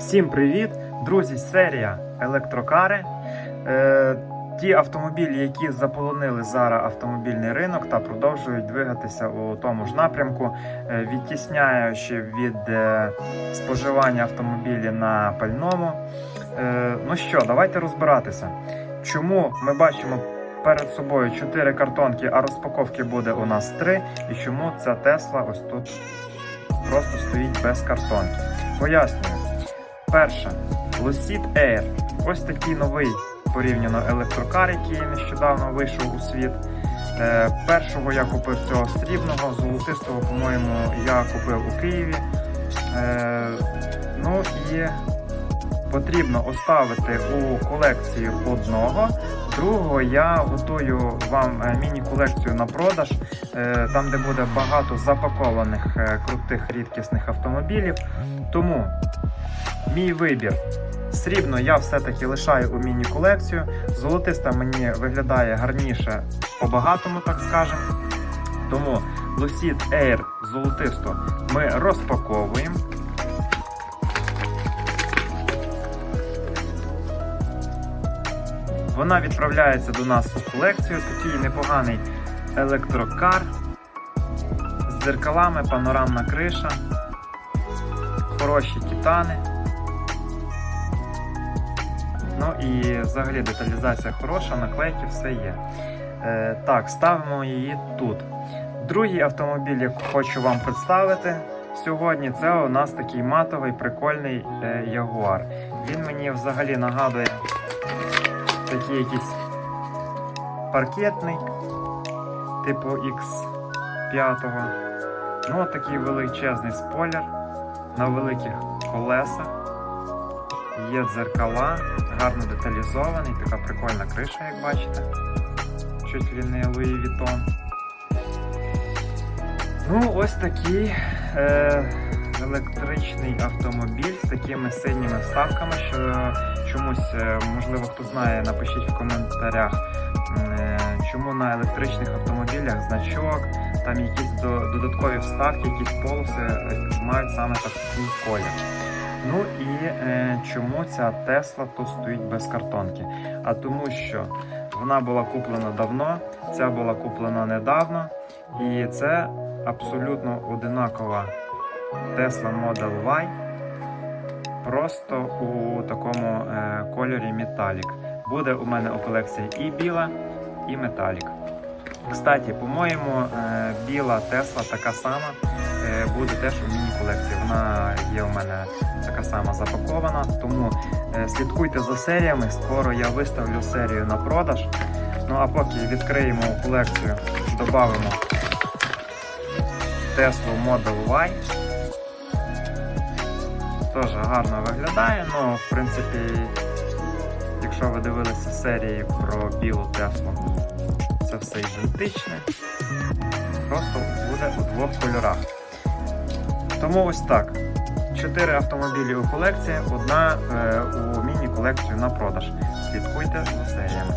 Всім привіт! Друзі, серія електрокари. Е, ті автомобілі, які заполонили зараз автомобільний ринок та продовжують двигатися у тому ж напрямку, е, відтісняючи від е, споживання автомобілів на пальному. Е, ну що, давайте розбиратися. Чому ми бачимо перед собою 4 картонки, а розпаковки буде у нас 3, і чому ця Тесла ось тут просто стоїть без картонки? Пояснюю. Перше, Lucid Air. Ось такий новий порівняно електрокар, який нещодавно вийшов у світ. Е, першого я купив цього срібного, золотистого, по-моєму, я купив у Києві. Е, ну і потрібно оставити у колекцію одного. Другого я готую вам е, міні-колекцію на продаж, е, там де буде багато запакованих е, крутих рідкісних автомобілів. Тому Мій вибір. Срібно я все-таки лишаю у міні-колекцію. Золотиста мені виглядає гарніше по-багатому, так скажемо. Тому Lucid Air золотисту ми розпаковуємо. Вона відправляється до нас у колекцію. Такий непоганий електрокар з дзеркалами, панорамна криша, хороші титани. Ну і взагалі деталізація хороша, наклейки, все є. Е, так, ставимо її тут. Другий автомобіль, який хочу вам представити сьогодні, це у нас такий матовий прикольний е, Ягуар. Він мені взагалі нагадує такий якийсь паркетний, типу X5. Ну, такий величезний спойлер на великих колесах. Є дзеркала, гарно деталізований, така прикольна криша, як бачите. Чуть ли не Луї Vuitton. Ну, ось такий е, електричний автомобіль з такими синіми вставками, що чомусь, е, можливо, хто знає, напишіть в коментарях, е, чому на електричних автомобілях значок, там якісь додаткові вставки, якісь полоси е, мають саме такий колір. Ну і е, чому ця Тесла тут стоїть без картонки? А тому що вона була куплена давно, ця була куплена недавно, і це абсолютно одинакова Tesla Model Y, просто у такому е, кольорі металік. Буде у мене у колекції і біла, і металік. Кстати, по-моєму, е, біла Тесла така сама е, буде теж у міні-колекції. Вона є у мене така сама запакована, тому слідкуйте за серіями. Скоро я виставлю серію на продаж. Ну а поки відкриємо колекцію, додамо Tesla Model Y. Теж гарно виглядає, ну, в принципі, якщо ви дивилися серії про білу Теслу, це все ідентичне. Просто буде у двох кольорах. Тому ось так. Чотири автомобілі у колекції, одна е, у міні-колекцію на продаж. Слідкуйте за серіями.